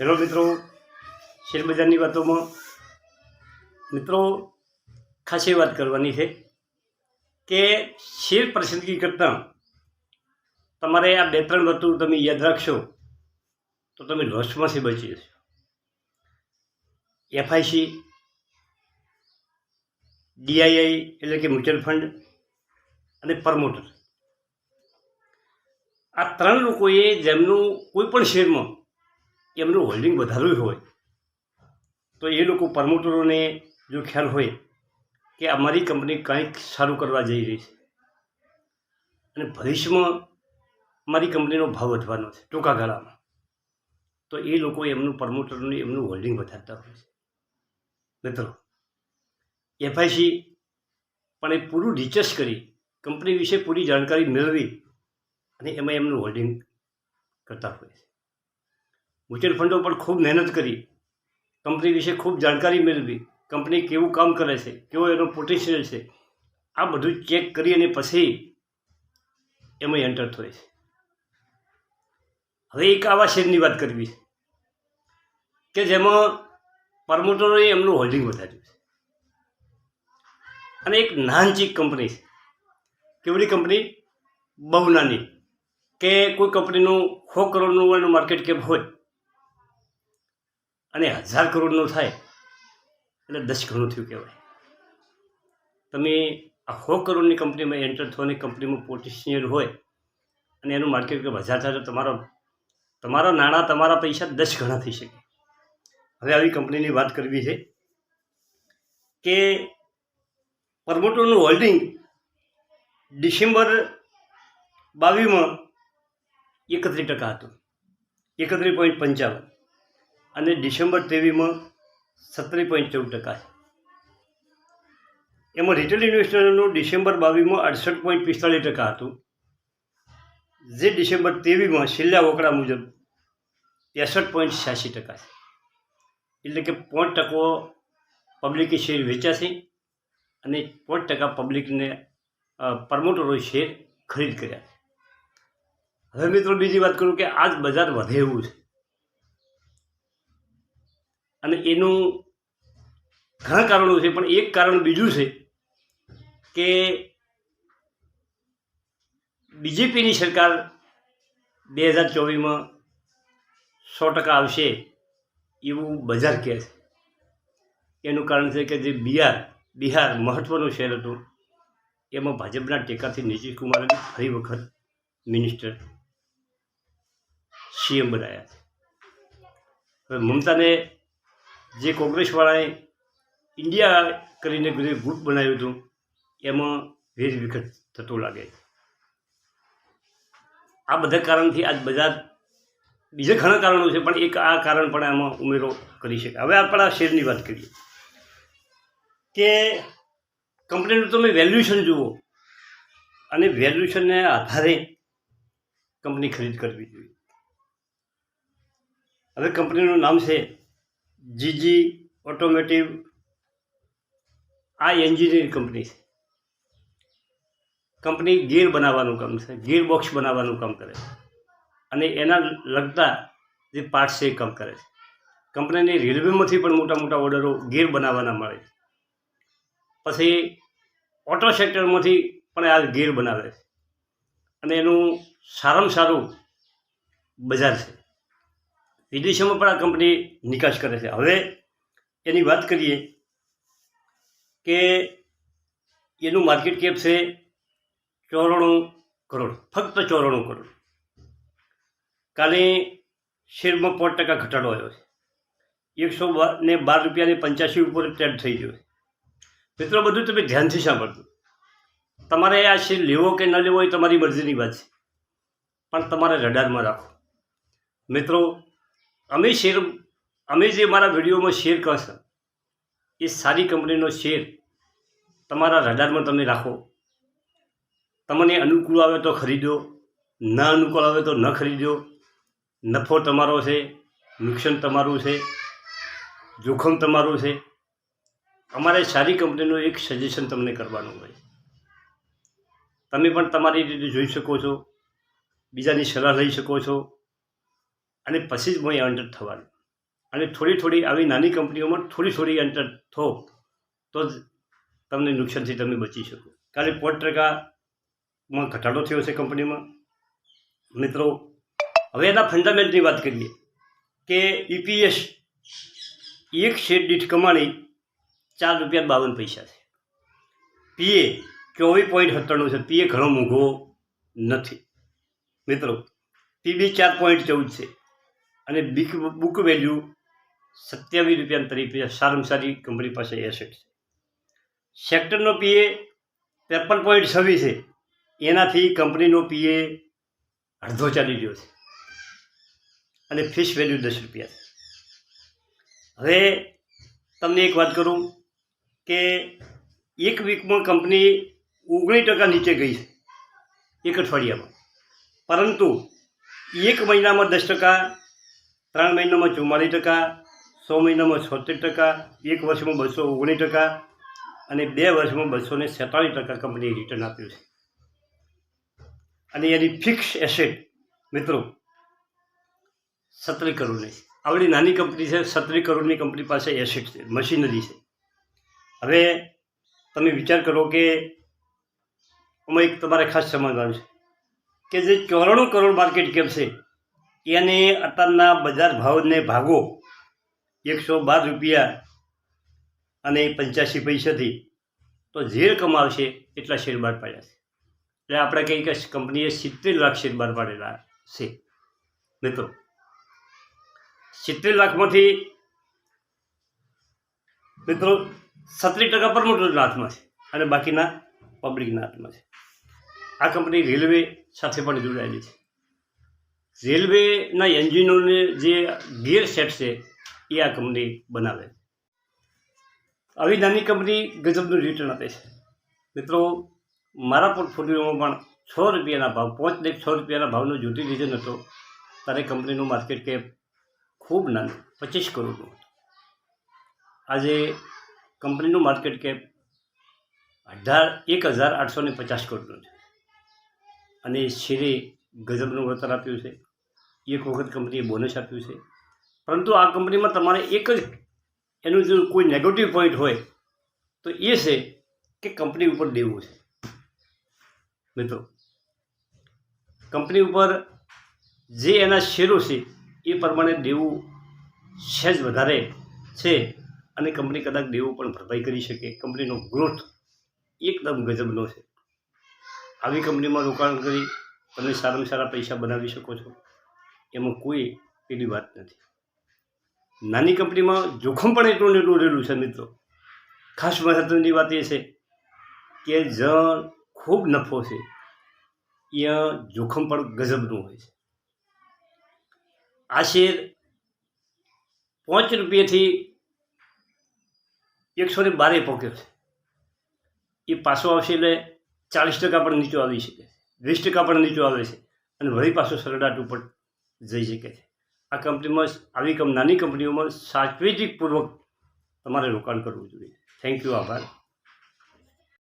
Hello મિત્રો શેરબજારની વાતોમાં. મિત્રો, ખાસ વાત કરવાની છે કે શેર પસંદગી કરતાં તમારે આ બે ત્રણ વસ્તુ તમે યાદ રાખશો તો તમે લોસમાંથી બચી જશો. એફઆઈસી, ડીઆઈઆઈ એટલે કે મ્યુચ્યુઅલ ફંડ અને પ્રમોટર આ ત્રણ લોકોએ જેમનું કોઈ પણ શેરમાં એમનું હોલ્ડિંગ વધારવું હોય. તો એ લોકો પ્રમોટરોને જો ખ્યાલ હોય કે અમારી કંપની કંઈક સારું કરવા જઈ રહી છે. અને ભવિષ્યમાં મારી કંપનીનો ભાવ વધવાનો છે ટૂંકા ગાળામાં. તો એ લોકો એમનું પ્રમોટરનું એમનું હોલ્ડિંગ વધારતા હોય છે. મિત્રો, એફઆઈસી પણ એ પૂરું રિસર્ચ કરી કંપની વિશે પૂરી જાણકારી મેળવી અને એમાં એમનું હોલ્ડિંગ કરતા હોય છે. મ્યુચ્યુઅલ ફંડો પર ખૂબ મહેનત કરી. કંપની વિશે ખૂબ જાણકારી મેળવી. કંપની કેવું કામ કરે છે, કેવો એનો પોટેન્શિયલ છે, આ બધું ચેક કરી અને પછી એમાં એન્ટર થાય છે હવે એક આવા શેરની વાત કરવી છે, કે જેમાં પ્રમોટરોએ એમનું હોલ્ડિંગ વધાર્યું છે. અને એક નાનચીક કંપની છે. કેવડી કંપની બહુ નાની. કે કોઈ કંપનીનું સો કરોડનું એનું માર્કેટ કેપ હોય અને હજાર કરોડનું થાય એટલે દસ ગણું થયું કહેવાય. તમે આ સો કરોડની કંપનીમાં એન્ટર થો કંપનીમાં પોટેન્શિયલ હોય અને એનું માર્કેટ કે હજાર થાય તો તમારો તમારા નાણાં, તમારા પૈસા દસ ગણા થઈ શકે. હવે આવી કંપનીની વાત કરવી છે કે પ્રમોટરનું હોલ્ડિંગ ડિસેમ્બર બાવીસમાં એકત્રીસ ટકા હતું. એકત્રીસ પોઈન્ટ પંચાવન. અને ડિસેમ્બર ત્રેવીસમાં સત્તરી પોઈન્ટ ચૌદ ટકા છે. એમાં રિટેલ ઇન્વેસ્ટરનું ડિસેમ્બર બાવીસમાં અડસઠ પોઈન્ટ પિસ્તાળીસ ટકા હતું. જે ડિસેમ્બર ત્રેવીસમાં છેલ્લા ઓકડા મુજબ ત્રેસઠ પોઈન્ટ છ્યાસી ટકા છે. એટલે કે પાંચ ટકો પબ્લિકે શેર વેચ્યા અને પાંચ ટકા પબ્લિકને પ્રમોટરોએ શેર ખરીદ કર્યા હવે મિત્રો બીજી વાત કરું કે આજ બજાર વધે એવું છે. અને એનું ઘણા કારણો છે, પણ એક કારણ બીજું છે કે બીજેપીની સરકાર બે હજાર ચોવીસમાં સો ટકા આવશે એવું બજાર કહે છે. એનું કારણ છે કે જે બિહાર બિહાર મહત્ત્વનું શહેર હતું, એમાં ભાજપના ટેકાથી નીતિશ કુમારે ફરી વખત મિનિસ્ટર સીએમ બનાવ્યા છે. હવે મમતાને જે કોંગ્રેસવાળાએ ઇન્ડિયા કરીને ગ્રુપ બનાવ્યું હતું, એમાં વેર વિખત થતો લાગે. આ બધા કારણથી આજ બજાર બીજા ઘણા કારણો છે, પણ એક આ કારણ પણ આમાં ઉમેરો કરી શકે હવે આપણે આ શેરની વાત કરીએ. કે કંપનીનું તમે વેલ્યુએશન જુઓ, અને વેલ્યુએશનને આધારે કંપની ખરીદ કરવી જોઈએ. હવે કંપનીનું નામ છે જીજી ઓટોમેટિવ આ એન્જિનિયરિંગ કંપની છે. કંપની ગીર બનાવવાનું કામ છે ગીર બોક્સ બનાવવાનું કામ કરે છે. અને એના લગતા જે પાર્ટ્સ છે એ કામ કરે છે. કંપનીની રેલવેમાંથી પણ મોટા મોટા ઓર્ડરો ગીર બનાવવાના મળે છે. પછી ઓટો સેક્ટરમાંથી પણ આ ગીર બનાવે છે. અને એનું સારામાં સારું બજાર છે. વિદેશોમાં પણ આ કંપની નિકાસ કરે છે. હવે એની વાત કરીએ કે એનું માર્કેટ કેપ છે ચોરાણું કરોડ, ફક્ત ચોરાણું કરોડ. કાલે શેરમાં પાંચ ટકા ઘટાડો આવ્યો છે. એકસો ને બાર રૂપિયાની પંચ્યાસી ઉપર ટ્રેડ થઈ ગયો મિત્રો, બધું તમે ધ્યાનથી સાંભળજો. તમારે આ શેર લેવો કે ન લેવો એ તમારી મરજીની વાત છે. પણ તમારે રડારમાં રાખો. મિત્રો અમે શેર અમે જે મારા વિડીયોમાં શેર કરશે, એ સારી કંપનીનો શેર તમારા રડારમાં તમે રાખો. તમને અનુકૂળ આવે તો ખરીદો, ન અનુકૂળ આવે તો ન ખરીદો. નફો તમારો છે, નુકસાન તમારું છે, જોખમ તમારું છે. અમારે સારી કંપનીનું એક સજેશન તમને કરવાનું હોય. તમે પણ તમારી રીતે જોઈ શકો છો, બીજાની સલાહ લઈ શકો છો. અને પછી જ હું એન્ટર થવાનું. અને થોડી થોડી આવી નાની કંપનીઓમાં થોડી થોડી એન્ટર થો, તો જ તમને નુકસાનથી તમે બચી શકો. કારણ કે પોત ટકામાં ઘટાડો થયો છે કંપનીમાં. મિત્રો, હવે એના ફંડામેન્ટની વાત કરીએ કે ઈપીએસ એક શેર દીઠ કમાણી ચાર રૂપિયા બાવન પૈસા છે. પીએ ચોવીસ પોઈન્ટ સત્તાણું છે. પીએ ઘણો મોંઘો નથી. મિત્રો પીબી ચાર પોઈન્ટ ચૌદ છે. અને બીક બુક વેલ્યુ સત્યાવીસ રૂપિયા તરીકે સારામાં સારી કંપની પાસે એસેટ છે. સેક્ટરનો પીએ ત્રેપન પોઈન્ટ છવ્વીસ છે. એનાથી કંપનીનો પીએ અડધો ચાલી રહ્યો છે. અને ફિશ વેલ્યુ દસ રૂપિયા છે. હવે તમને એક વાત કરું કે એક વીકમાં કંપની ઓગણીસ ટકા નીચે ગઈ છે, એક અઠવાડિયામાં. પરંતુ એક મહિનામાં દસ ટકા ત્રણ મહિનામાં ચુમ્માલીસ ટકા, સો મહિનામાં છોતેર ટકા, એક વર્ષમાં બસો ઓગણીસ ટકા અને બે વર્ષમાં બસો ને સેતાળીસ ટકા કંપનીએ રિટર્ન આપ્યું છે. અને એની ફિક્સ એસેટ મિત્રો સત્તર કરોડની આવડી નાની કંપની છે સત્તર કરોડની કંપની પાસે એસેટ છે મશીનરી છે. હવે તમે વિચાર કરો કે આમાં એક તમારે ખાસ સમજવાનું છે કે જે ચોરાણું કરોડ માર્કેટ કેપ છે એને અત્યારના બજાર ભાવને ભાગો. એકસો બાર રૂપિયા અને પંચ્યાસી પૈસાથી તો જે કમાવશે એટલા શેર બહાર પાડ્યા છે. એટલે આપણે કહીએ કે કંપનીએ સિત્તેર લાખ શેર બહાર પાડેલા છે. મિત્રો, સિત્તેર લાખમાંથી મિત્રો સત્તરી ટકા પ્રમોટરના હાથમાં છે અને બાકીના પબ્લિકના હાથમાં છે. આ કંપની રેલવે સાથે પણ જોડાયેલી છે. રેલવેના એન્જિનોને જે ગિયર સેટ છે, એ આ કંપની બનાવે. આવી નાની કંપની ગજબનું રિટર્ન આપે છે. મિત્રો, મારા પોર્ટફોલિયોમાં પણ છ રૂપિયાના ભાવ, પાંચ લાખ છ રૂપિયાના ભાવનો જ્યોતિ ડિઝન હતો. ત્યારે કંપનીનું માર્કેટ કેપ ખૂબ નાનું, પચીસ કરોડનું. આજે કંપનીનું માર્કેટ કેપ અઢાર, એક હજાર આઠસો ને પચાસ કરોડનું છે. અને શેરે ગજબનું વળતર આપ્યું છે. એક વખત કંપનીએ બોનસ આપ્યું છે. પરંતુ આ કંપનીમાં તમારે એક જ એનું જો કોઈ નેગેટિવ પોઈન્ટ હોય, તો એ છે કે કંપની ઉપર દેવું છે. મિત્રો કંપની ઉપર જે એના શેરો છે, એ પ્રમાણે દેવું સહેજ વધારે છે અને કંપની કદાચ દેવું પણ ભરપાઈ કરી શકે. કંપનીનો ગ્રોથ એકદમ ગજબનો છે. આવી કંપનીમાં રોકાણ કરી તમે સારામાં સારા પૈસા બનાવી શકો છો. એમાં કોઈ પેલી વાત નથી. નાની કંપનીમાં જોખમ પણ એટલું ને એટલું રહેલું છે મિત્રો. ખાસ મહત્વની વાત એ છે કે જણ ખૂબ નફો છે. ત્યાં જોખમ પણ ગજબનું હોય છે. આ શેર પાંચ રૂપિયાથી એકસો ને બારે પહોંચ્યો છે. એ પાછો આવશે એટલે ચાલીસ ટકા પણ નીચો આવી શકે વીસ ટકા પણ નીચો આવે છે. અને વળી પાછો સરડાટ ઉપર જઈ શકે છે. આ કંપનીમાં આવી નાની કંપનીઓમાં સાવચેતીપૂર્વક તમારે રોકાણ કરવું જોઈએ. થેન્ક યુ આભાર.